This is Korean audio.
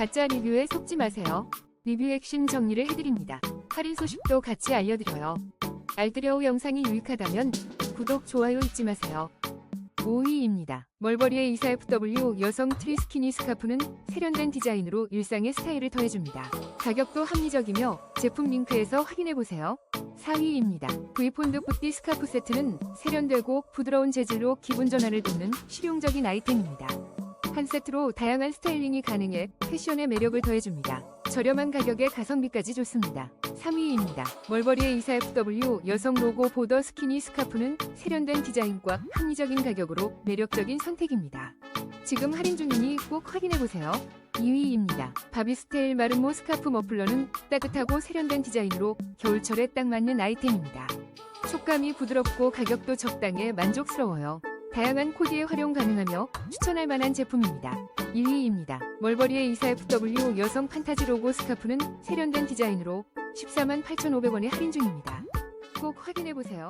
가짜 리뷰에 속지 마세요. 리뷰 핵심 정리를 해드립니다. 할인 소식도 같이 알려드려요. 알뜰여우 영상이 유익하다면 구독, 좋아요 잊지 마세요. 5위입니다. 멀버리의 24FW 여성 트리스키니 스카프는 세련된 디자인으로 일상의 스타일을 더해줍니다. 가격도 합리적이며 제품 링크에서 확인해보세요. 4위입니다. V폰드 뿌띠 스카프 세트는 세련되고 부드러운 재질로 기분 전환을 돕는 실용적인 아이템입니다. 한 세트로 다양한 스타일링이 가능해 패션의 매력을 더해줍니다. 저렴한 가격에 가성비까지 좋습니다. 3위입니다. 멀버리의 24FW 여성 로고 보더 스키니 스카프는 세련된 디자인과 합리적인 가격으로 매력적인 선택입니다. 지금 할인 중이니 꼭 확인해보세요. 2위입니다. 바비스테일 마르모 스카프 머플러는 따뜻하고 세련된 디자인으로 겨울철에 딱 맞는 아이템입니다. 촉감이 부드럽고 가격도 적당해 만족스러워요. 다양한 코디에 활용 가능하며 추천할 만한 제품입니다. 1위입니다. 멀버리의 24FW 여성 판타지 로고 스카프는 세련된 디자인으로 14만 8,500원에 할인 중입니다. 꼭 확인해보세요.